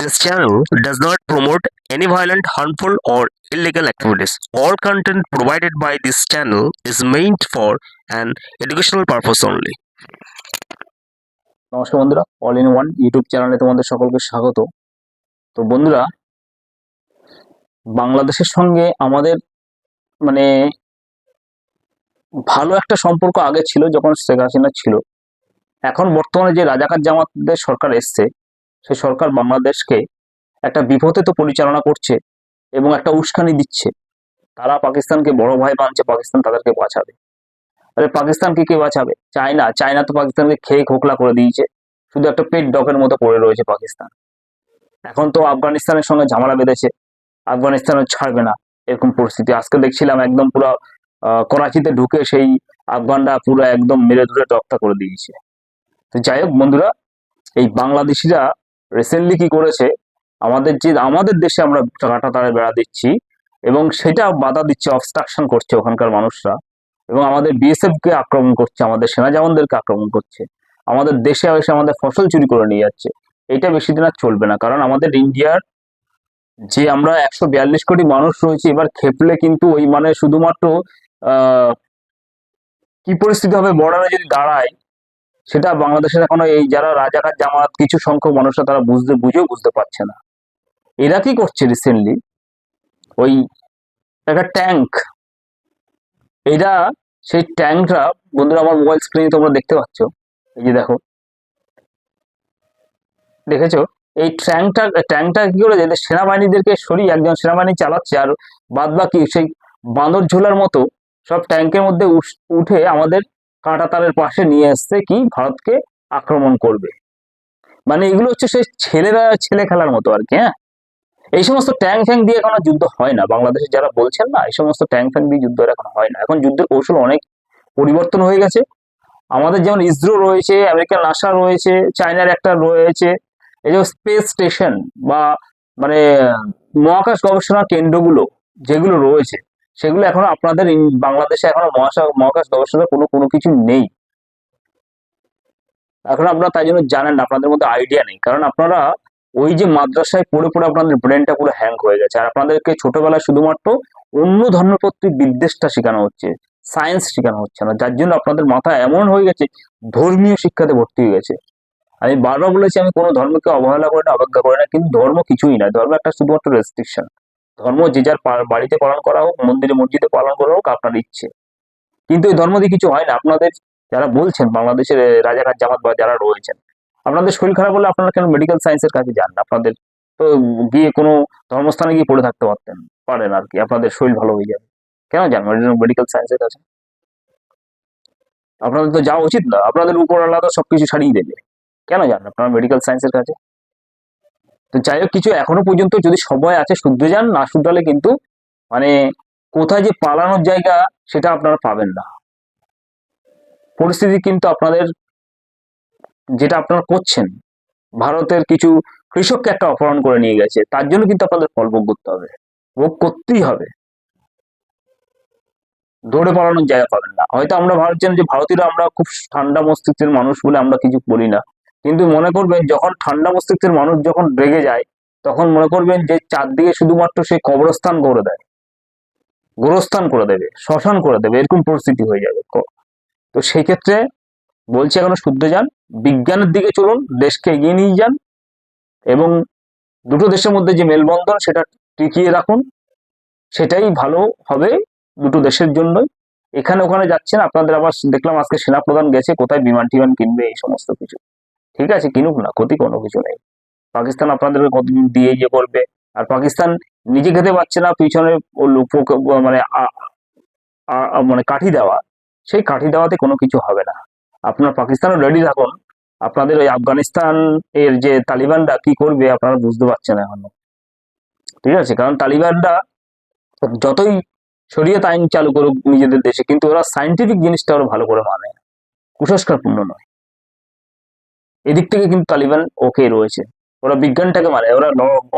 This channel does not promote any violent, harmful, or illegal activities. All content provided by this channel is meant for an educational purpose only. নমস্কার বন্ধুরা all in one YouTube চ্যানেলে তোমাদের সকলকে স্বাগত তো বন্ধুরা বাংলাদেশের সঙ্গে আমাদের মানে ভালো একটা সম্পর্ক আগে ছিল যখন শেখ হাসিনা ছিল এখন বর্তমানে যে রাজাকার জামাতদের সরকার এসছে সেই সরকার বাংলাদেশকে একটা বিপথে তো পরিচালনা করছে এবং একটা উস্কানি দিচ্ছে। তারা পাকিস্তানকে বড় ভাই মানছে পাকিস্তান তাদেরকে বাঁচাবে। আরে পাকিস্তানকে কে বাঁচাবে? চায়না। চায়না তো পাকিস্তানকে খেয়ে খোকলা করে দিয়েছে। শুধু একটা পেট ডকের মতো পড়ে রয়েছে পাকিস্তান। এখন তো আফগানিস্তানের সঙ্গে ঝামেলা বেঁধেছে। আফগানিস্তানও ছাড়বে না এরকম পরিস্থিতি। আজকে দেখছিলাম একদম পুরো করাচিতে ঢুকে সেই আফগানরা পুরো একদম মেরে ধরে টকটা করে দিয়েছে। তো যাই হোক বন্ধুরা, এই বাংলাদেশিরা রিসেন্টলি কি করেছে? আমাদের যে, আমাদের দেশে আমরা কাটা তারে বেড়া দিচ্ছি এবং সেটা বাধা দিচ্ছে অবস্ট্রাকশন করছে ওখানকার মানুষরা এবং আমাদের বিএসএফ কে আক্রমণ করছে, আমাদের সেনা জওয়ানদেরকে আক্রমণ করছে, আমাদের দেশে এসে আমাদের ফসল চুরি করে নিয়ে যাচ্ছে। এটা বেশি দিন আর চলবে না, কারণ আমাদের ইন্ডিয়ার যে আমরা একশো বিয়াল্লিশ কোটি মানুষ রয়েছে, এবার খেপলে কিন্তু ওই মানে শুধুমাত্র কি পরিস্থিতি হবে বর্ডারে যদি দাঁড়ায় সেটা বাংলাদেশের এখনও এই যারা রাজাকার জামাত, কিছু সংখ্যক মানুষরা তারা বুঝতে, বুঝেও বুঝতে পারছে না। এরা কি করছে রিসেন্টলি ওই একটা ট্যাঙ্ক এরা সেই ট্যাঙ্কটা বন্ধুরা আমার মোবাইল স্ক্রিনে তোমরা দেখতে পাচ্ছ? এই যে দেখো। দেখেছ? এই ট্যাঙ্কটা ট্যাঙ্কটা কি করে? যে সেনাবাহিনীদেরকে সরিয়ে একজন সেনাবাহিনী চালাচ্ছে আর বাদ বাকি সেই বাঁদর ঝোলার মতো সব ট্যাঙ্কের মধ্যে উঠে আমাদের কাঁটা তারের পাশে নিয়ে আসছে কি ভারতকে আক্রমণ করবে। মানে এগুলো হচ্ছে সেই ছেলেরা, ছেলে খেলার মতো আর কি হ্যাঁ? এই সমস্ত ট্যাঙ্ক ফ্যাং দিয়ে এখন যুদ্ধ হয় না। বাংলাদেশে যারা বলছেন না, এই সমস্ত ট্যাঙ্ক ফ্যাং দিয়ে যুদ্ধ এখন হয় না। এখন যুদ্ধের কৌশল অনেক পরিবর্তন হয়ে গেছে। আমাদের যেমন ইসরো রয়েছে, আমেরিকার নাসা রয়েছে, চায়নার একটা রয়েছে, এই যে স্পেস স্টেশন বা মানে মহাকাশ গবেষণা কেন্দ্রগুলো যেগুলো রয়েছে সেগুলো এখনও আপনাদের বাংলাদেশে এখনও মহাকাশ মহাকাশ গবেষণা কোনো কোনো কিছু নেই। এখন আপনারা তাই জন্য জানেন না, আপনাদের মধ্যে আইডিয়া নেই। কারণ আপনারা ওই যে মাদ্রাসায় পড়ে পড়ে আপনাদের ব্রেনটা পুরো হ্যাং হয়ে গেছে। আর আপনাদেরকে ছোটবেলায় শুধুমাত্র অন্য ধর্মপত্রী বিদ্বেষটা শেখানো হচ্ছে সায়েন্স শেখানো হচ্ছে না। যার জন্য আপনাদের মাথা এমন হয়ে গেছে, ধর্মীয় শিক্ষাতে ভর্তি হয়ে গেছে। আমি বারবার বলেছি, আমি কোনো ধর্মকে অবহেলা করে না, অবজ্ঞা করি না, কিন্তু ধর্ম কিছুই না ধর্ম একটা শুধুমাত্র রেস্ট্রিকশন ধর্ম যে যার বাড়িতে পালন করা হোক, মন্দিরে, মসজিদে পালন করা হোক, আপনার ইচ্ছে। কিন্তু এই ধর্ম দিয়ে কিছু হয় না। আপনাদের যারা বলছেন, বাংলাদেশের রাজাঘাট, জামাত বা যারা রয়েছেন, আপনাদের শরীর খারাপ হলে আপনারা কেন মেডিকেল সায়েন্সের কাছে যান? আপনাদের তো গিয়ে কোনো ধর্মস্থানে গিয়ে পড়ে থাকতে পারতেন, পারেন আর কি। আপনাদের শরীর ভালো হয়ে যাবে। কেন যান? মেডিকেল সায়েন্সের কাছে? আপনাদের তো যাওয়া উচিত না। আপনাদের উপর আলাদা সবকিছু ছাড়িয়ে দেবে। কেন যান আপনারা মেডিকেল সায়েন্সের কাছে তো যাই হোক, কিছু এখনও পর্যন্ত যদি সময় আছে, শুদ্ধ যান, না শুদ্ধালে কিন্তু মানে কোথায় যে পালানোর জায়গা সেটা আপনারা পাবেন না। পরিস্থিতি কিন্তু আপনাদের যেটা আপনারা করছেন, ভারতের কিছু কৃষককে একটা অপহরণ করে নিয়ে গেছে, তার জন্য কিন্তু আপনাদের ফল ভোগ করতে হবে, ভোগ করতেই হবে। দৌড়ে পালানোর জায়গা পাবেন না। হয়তো আমরা ভাবছেন যে ভারতীয়রা আমরা খুব ঠান্ডা মস্তিষ্কের মানুষ বলে আমরা কিছু বলি না। কিন্তু মনে করবেন যখন ঠান্ডা মস্তিষ্কের মানুষ যখন রেগে যায়, তখন মনে করবেন যে চারদিকে শুধুমাত্র সে কবরস্থান করে দেয়। গোরস্থান করে দেবে, শ্মশান করে দেবে, এরকম পরিস্থিতি হয়ে যাবে। তো সেই ক্ষেত্রে বলছি এখনও শুদ্ধ যান, বিজ্ঞানের দিকে চলুন, দেশকে এগিয়ে নিয়ে যান এবং দুটো দেশের মধ্যে যে মেলবন্ধন সেটা টিকিয়ে রাখুন, সেটাই ভালো হবে দুটো দেশের জন্যই। এখানে ওখানে যাচ্ছেন, আপনাদের আবার দেখলাম আজকে সেনাপ্রধান গেছে, কোথায় বিমান টিমান কিনবে, এই সমস্ত কিছু। ঠিক আছে, কিনুক না, ক্ষতি কোনো কিছু নেই। পাকিস্তান আপনাদের কতদিন দিয়ে ইয়ে করবে আর পাকিস্তান নিজে খেতে পারছে না, পিছনে মানে মানে কাঠি দেওয়া। সেই কাঠি দেওয়াতে কোনো কিছু হবে না। আপনার পাকিস্তানও রেডি থাকুন। আপনাদের ওই আফগানিস্তান এর যে তালিবানরা কি করবে আপনারা বুঝতে পারছেন এখনও। ঠিক আছে, কারণ তালিবানরা যতই শরীয়ত আইন চালু করুক নিজেদের দেশে, কিন্তু ওরা সাইন্টিফিক জিনিসটা ওরা ভালো করে মানে। কুসংস্কারপূর্ণ নয়। এদিক থেকে কিন্তু তালিবান ওকে রয়েছে। ওরা বিজ্ঞানটাকে মানে ওরা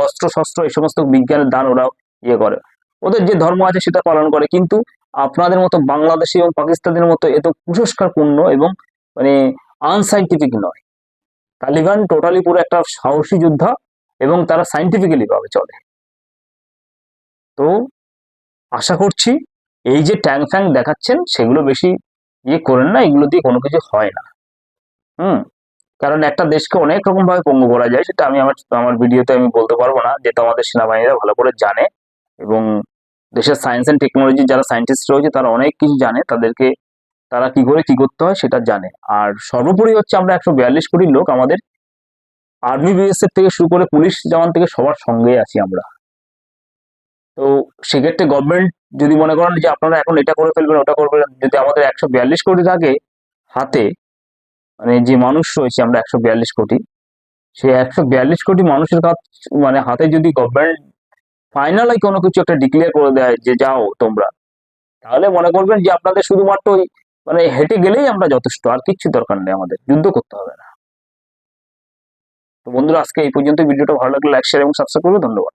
অস্ত্র, শস্ত্র, এই সমস্ত বিজ্ঞানের দান ওরা ইয়ে করে। ওদের যে ধর্ম আছে সেটা পালন করে, কিন্তু আপনাদের মতো বাংলাদেশি এবং পাকিস্তানের মতো এত কুসংস্কারপূর্ণ এবং মানে আনসাইন্টিফিক নয়। তালিবান টোটালি পুরো একটা সাহসী যোদ্ধা এবং তারা সাইন্টিফিক্যালি ভাবে চলে। তো আশা করছি এই যে ট্যাং ফ্যাং দেখাচ্ছেন, সেগুলো বেশি ইয়ে করেন না, এগুলো দিয়ে কোনো কিছু হয় না। হুম। কারণ একটা দেশকে অনেক রকম ভাবে পঙ্গু করা যায়, সেটা আমি আমার আমার ভিডিওতে আমি বলতে পারব না, যেটা আমাদের সেনাবাহিনীরা ভালো করে জানে এবং দেশের সায়েন্স অ্যান্ড টেকনোলজি যারা সায়েন্টিস্ট রয়েছে, তারা অনেক কিছু জানে, তাদেরকে তারা কি করে, কি করতে হয় সেটা জানে। আর সর্বোপরি হচ্ছে আমরা একশো বিয়াল্লিশ কোটি লোক আমাদের আর্মি বিএসএফ থেকে শুরু করে পুলিশ জওয়ান থেকে সবার সঙ্গে আছি আমরা। তো সেক্ষেত্রে গভর্নমেন্ট যদি মনে করেন যে আপনারা এখন এটা করে ফেলবেন, ওটা করবেন, যদি আমাদের একশো বিয়াল্লিশ কোটি থাকে হাতে মানে যে মানুষ রয়েছে আমরা একশো বিয়াল্লিশ কোটি সেই একশো বিয়াল্লিশ কোটি মানুষের কাছ মানে হাতে যদি গভর্নমেন্ট ফাইনালি কোনো কিছু একটা ডিক্লেয়ার করে দেয় যে যাও তোমরা, তাহলে মনে করবেন যে আপনাদের শুধুমাত্র ওই মানে হেঁটে গেলেই আমরা যথেষ্ট, আর কিচ্ছু দরকার নেই আমাদের, যুদ্ধ করতে হবে না। তো বন্ধুরা, আজকে এই পর্যন্ত, ভিডিওটা ভালো লাগলে লাইক শেয়ার এবং সাবস্ক্রাইব করবে ধন্যবাদ।